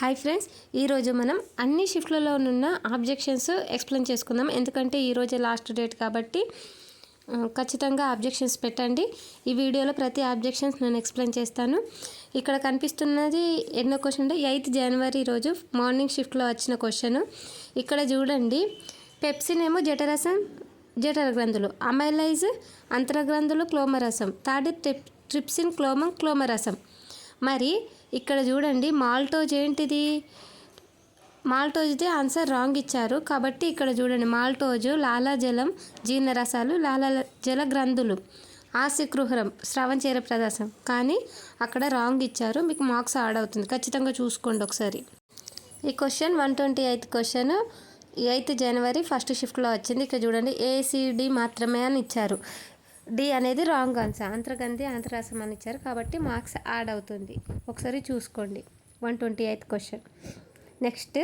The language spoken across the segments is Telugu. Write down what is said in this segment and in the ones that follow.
హాయ్ ఫ్రెండ్స్ ఈరోజు మనం అన్ని షిఫ్ట్లలో ఉన్న ఆబ్జెక్షన్స్ ఎక్స్ప్లెయిన్ చేసుకుందాం. ఎందుకంటే ఈరోజే లాస్ట్ డేట్ కాబట్టి ఖచ్చితంగా ఆబ్జెక్షన్స్ పెట్టండి. ఈ వీడియోలో ప్రతి ఆబ్జెక్షన్స్ నేను ఎక్స్ప్లెయిన్ చేస్తాను. ఇక్కడ కనిపిస్తున్నది ఎన్నో క్వశ్చన్ అంటే ఎయిత్ జనవరి రోజు మార్నింగ్ షిఫ్ట్లో వచ్చిన క్వశ్చన్ ఇక్కడ చూడండి పెప్సిన్ ఏమో జఠరసం జఠర గ్రంథులు అమైలైజ్ అంతరగ్రంథులు క్లోమరసం. థర్డ్ ట్రిప్ ట్రిప్సిన్ క్లోమం క్లోమరసం. మరి ఇక్కడ చూడండి మాల్టోజ్ ఏంటిది? మాల్టోజ్ది ఆన్సర్ రాంగ్ ఇచ్చారు. కాబట్టి ఇక్కడ చూడండి మాల్టోజు లాలాజలం జీర్ణరసాలు లాలాజల గ్రంథులు ఆశిగృహరం స్రవంచేర ప్రదేశం కానీ అక్కడ రాంగ్ ఇచ్చారు. మీకు మార్క్స్ యాడ్ అవుతుంది. ఖచ్చితంగా చూసుకోండి ఒకసారి. ఈ question one twenty eighth question. Eighth జనవరి ఫస్ట్ షిఫ్ట్లో వచ్చింది. ఇక్కడ చూడండి ఏసీడి మాత్రమే అని ఇచ్చారు. డి అనేది రాంగ్ ఆన్సర్. ఆంధ్రగంధి అంతరాసం అని ఇచ్చారు కాబట్టి మార్క్స్ యాడ్ అవుతుంది. ఒకసారి చూసుకోండి. One twenty eighth question. Next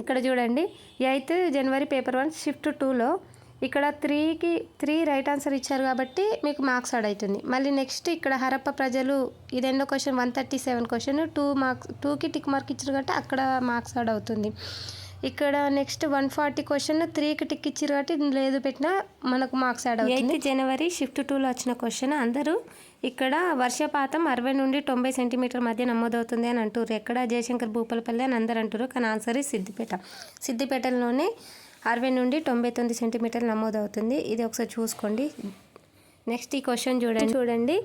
ఇక్కడ చూడండి. ఎయిత్ జనవరి పేపర్ వన్ షిఫ్ట్ టూలో ఇక్కడ త్రీకి త్రీ రైట్ ఆన్సర్ ఇచ్చారు కాబట్టి మీకు మార్క్స్ యాడ్ అవుతుంది. మళ్ళీ నెక్స్ట్ ఇక్కడ హరప్ప ప్రజలు ఇది ఎన్నో question one thirty seven question two marks టూకి టిక్ మార్క్ ఇచ్చారు కాబట్టి అక్కడ మార్క్స్ యాడ్ అవుతుంది. ఇక్కడ నెక్స్ట్ వన్ ఫార్టీ క్వశ్చన్ త్రీకి టిక్ ఇచ్చారు కాబట్టి లేదు పెట్టినా మనకు మార్క్స్ యాడ్ అవుతుంది. ఎయిత్ జనవరి షిఫ్ట్ టూలో వచ్చిన క్వశ్చన్ అందరూ ఇక్కడ వర్షపాతం అరవై నుండి తొంభై సెంటీమీటర్ మధ్య నమోదవుతుంది అని అంటారు ఎక్కడ జయశంకర్ భూపాలపల్లి అని అందరు అంటారు కానీ ఆన్సర్ సిద్దిపేట. సిద్దిపేటలోనే అరవై నుండి తొంభై తొమ్మిది సెంటీమీటర్లు నమోదవుతుంది. ఇది ఒకసారి చూసుకోండి. నెక్స్ట్ ఈ క్వశ్చన్ చూడండి. చూడండి.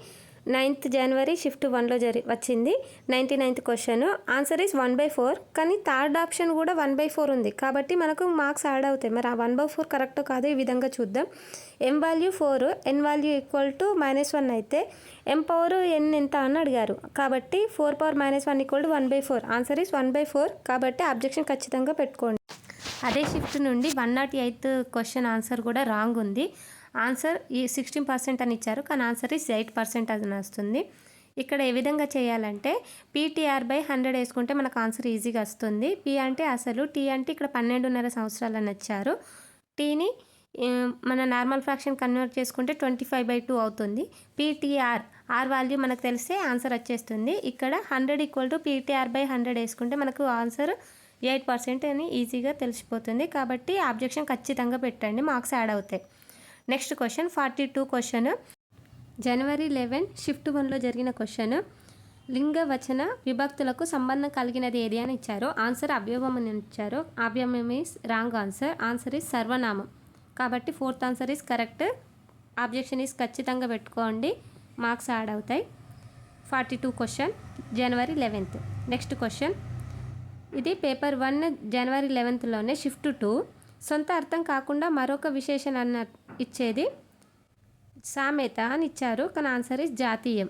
నైన్త్ జనవరి షిఫ్ట్ వన్లో జరి వచ్చింది. Ninety ninth question. Answer is one by four. కానీ థర్డ్ ఆప్షన్ కూడా వన్ బై ఫోర్ ఉంది. కాబట్టి మనకు మార్క్స్ యాడ్ అవుతాయి. మరి ఆ వన్ బై ఫోర్ కరెక్ట్ కాదు ఈ విధంగా చూద్దాం. M value four N value equal to minus one అయితే ఎం పవర్ ఎన్ ఎంత అని అడిగారు. కాబట్టి four power minus one equal to one by four answer is one by four కాబట్టి అబ్జెక్షన్ ఖచ్చితంగా పెట్టుకోండి. అదే షిఫ్ట్ నుండి one not eighth question answer కూడా రాంగ్ ఉంది. ఆన్సర్ ఈ సిక్స్టీన్ పర్సెంట్ అని ఇచ్చారు కానీ ఆన్సర్ ఈస్ ఎయిట్ పర్సెంట్ అని వస్తుంది. ఇక్కడ ఏ విధంగా చేయాలంటే పీటీఆర్ బై హండ్రెడ్ వేసుకుంటే మనకు ఆన్సర్ ఈజీగా వస్తుంది. పి అంటే అసలు టీ అంటే ఇక్కడ పన్నెండున్నర సంవత్సరాలు అని వచ్చారు. టీని మన నార్మల్ ఫ్రాక్షన్ కన్వర్ట్ చేసుకుంటే ట్వంటీ ఫైవ్ బై టూ అవుతుంది. పీటీఆర్ ఆర్ వాల్యూ మనకు తెలిస్తే ఆన్సర్ వచ్చేస్తుంది. ఇక్కడ hundred equal to PTR by hundred వేసుకుంటే మనకు ఆన్సర్ ఎయిట్ పర్సెంట్ అని ఈజీగా తెలిసిపోతుంది. కాబట్టి ఆబ్జెక్షన్ ఖచ్చితంగా పెట్టండి మార్క్స్ యాడ్ అవుతాయి. Next question forty two question. జనవరి లెవెన్ షిఫ్ట్ వన్లో జరిగిన క్వశ్చన్. లింగ వచన విభక్తులకు సంబంధం కలిగినది ఏది అని ఇచ్చారు? ఆన్సర్ అవ్యవం అని ఇచ్చారు. అవ్యవం is wrong answer answer is సర్వనామం. కాబట్టి fourth answer is correct objection is ఖచ్చితంగా పెట్టుకోండి. మార్క్స్ యాడ్ అవుతాయి. ఫార్టీ టూ క్వశ్చన్ జనవరి లెవెన్త్. Next question. ఇది పేపర్ వన్ జనవరి లెవెన్త్లోనే షిఫ్ట్ టూ. సొంత అర్థం కాకుండా మరొక విశేషణ అన్న ఇచ్చేది సామెత అని ఇచ్చారు కానీ ఆన్సర్ ఇస్ జాతీయం.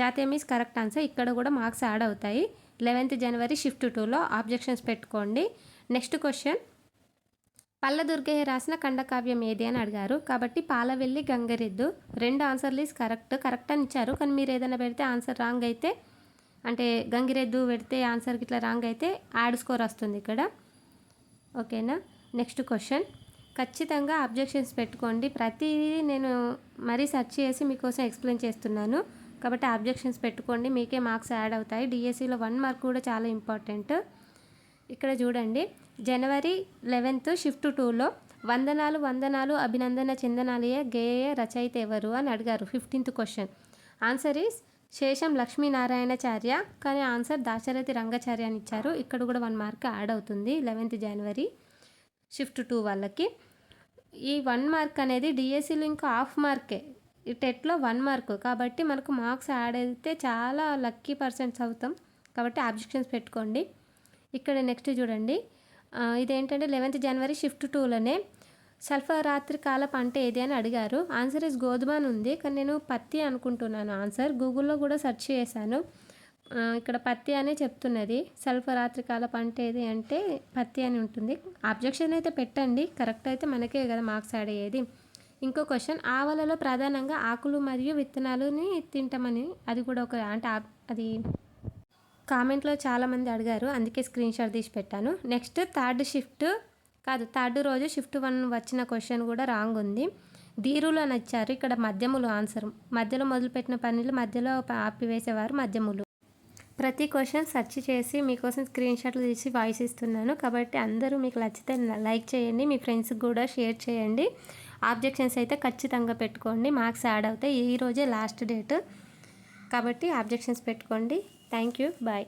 జాతీయం ఈజ్ కరెక్ట్ ఆన్సర్ ఇక్కడ కూడా మార్క్స్ యాడ్ అవుతాయి. లెవెన్త్ జనవరి షిఫ్ట్ టూలో ఆబ్జెక్షన్స్ పెట్టుకోండి. నెక్స్ట్ క్వశ్చన్ పల్లదుర్గయ్య రాసిన ఖండకావ్యం ఏది అని అడిగారు. కాబట్టి పాలవెల్లి గంగరెద్దు. రెండు ఆన్సర్లు ఈజ్ కరెక్ట్ కరెక్ట్ అని ఇచ్చారు. కానీ మీరు ఏదైనా పెడితే ఆన్సర్ రాంగ్ అయితే అంటే గంగిరెద్దు పెడితే ఆన్సర్ ఇట్లా రాంగ్ అయితే యాడ్ స్కోర్ వస్తుంది ఇక్కడ. ఓకేనా నెక్స్ట్ క్వశ్చన్ ఖచ్చితంగా అబ్జెక్షన్స్ పెట్టుకోండి. ప్రతిదీ నేను మరీ సెర్చ్ చేసి మీకోసం ఎక్స్ప్లెయిన్ చేస్తున్నాను. కాబట్టి అబ్జెక్షన్స్ పెట్టుకోండి. మీకే మార్క్స్ యాడ్ అవుతాయి. డిఎస్సిలో వన్ మార్క్ కూడా చాలా ఇంపార్టెంట్. ఇక్కడ చూడండి. జనవరి లెవెన్త్ షిఫ్ట్ టూలో వందనాలు వందనాలు అభినందన చందనాలయ గేయ రచయిత ఎవరు అని అడిగారు. Fifteenth question. ఆన్సర్ ఈస్ శేషం లక్ష్మీనారాయణచార్య. కానీ ఆన్సర్ దాశరథి రంగాచార్య అని ఇచ్చారు. ఇక్కడ కూడా వన్ మార్క్ యాడ్ అవుతుంది లెవెన్త్ జనవరి. షిఫ్ట్ టూ వాళ్ళకి. ఈ వన్ మార్క్ అనేది డిఎస్సిలో ఇంకా హాఫ్ మార్కే ఈ టెట్లో వన్ మార్క్. కాబట్టి మనకు మార్క్స్ యాడ్ అయితే చాలా లక్కీ పర్సెంట్స్ అవుతాం. కాబట్టి ఆబ్జెక్షన్స్ పెట్టుకోండి. ఇక్కడ నెక్స్ట్ చూడండి. ఇదేంటంటే లెవెన్త్ జనవరి షిఫ్ట్ టూలోనే సల్ఫరాత్రి కాల పంట ఏది అని అడిగారు. ఆన్సర్ ఇస్ గోధుమ అని ఉంది. కానీ నేను పత్తి అనుకుంటున్నాను. ఆన్సర్ గూగుల్లో కూడా సెర్చ్ చేశాను. ఇక్కడ పత్తి అనే చెప్తున్నది. సల్ఫరాత్రి పంట ఏది అంటే పత్తి అని ఉంటుంది. అబ్జెక్షన్ అయితే పెట్టండి. కరెక్ట్ అయితే మనకే కదా మార్క్స్ యాడ్ అయ్యేది. ఇంకో క్వశ్చన్ ఆవలలో ప్రధానంగా ఆకులు మరియు విత్తనాలని తింటామని అది కూడా ఒక అంటే ఆ- అది కామెంట్లో చాలామంది అడిగారు. అందుకే స్క్రీన్ షాట్ తీసి పెట్టాను. నెక్స్ట్ థర్డ్ షిఫ్ట్ కాదు థర్డ్ రోజు షిఫ్ట్ వన్ వచ్చిన క్వశ్చన్ కూడా రాంగ్ ఉంది. ధీరులు అని వచ్చారు ఇక్కడ మధ్యములు ఆన్సర్ మధ్యలో మొదలుపెట్టిన పనులు మధ్యలో ఆపివేసేవారు మధ్యములు. ప్రతి క్వశ్చన్ సెర్చ్ చేసి మీకోసం స్క్రీన్ షాట్లు తీసి వాయిస్ ఇస్తున్నాను. కాబట్టి అందరూ మీకు నచ్చితే లైక్ చేయండి మీ ఫ్రెండ్స్కి కూడా షేర్ చేయండి. ఆబ్జెక్షన్స్ అయితే ఖచ్చితంగా పెట్టుకోండి. మార్క్స్ యాడ్ అవుతాయి. ఈరోజే లాస్ట్ డేట్. కాబట్టి ఆబ్జెక్షన్స్ పెట్టుకోండి. Thank you. బాయ్.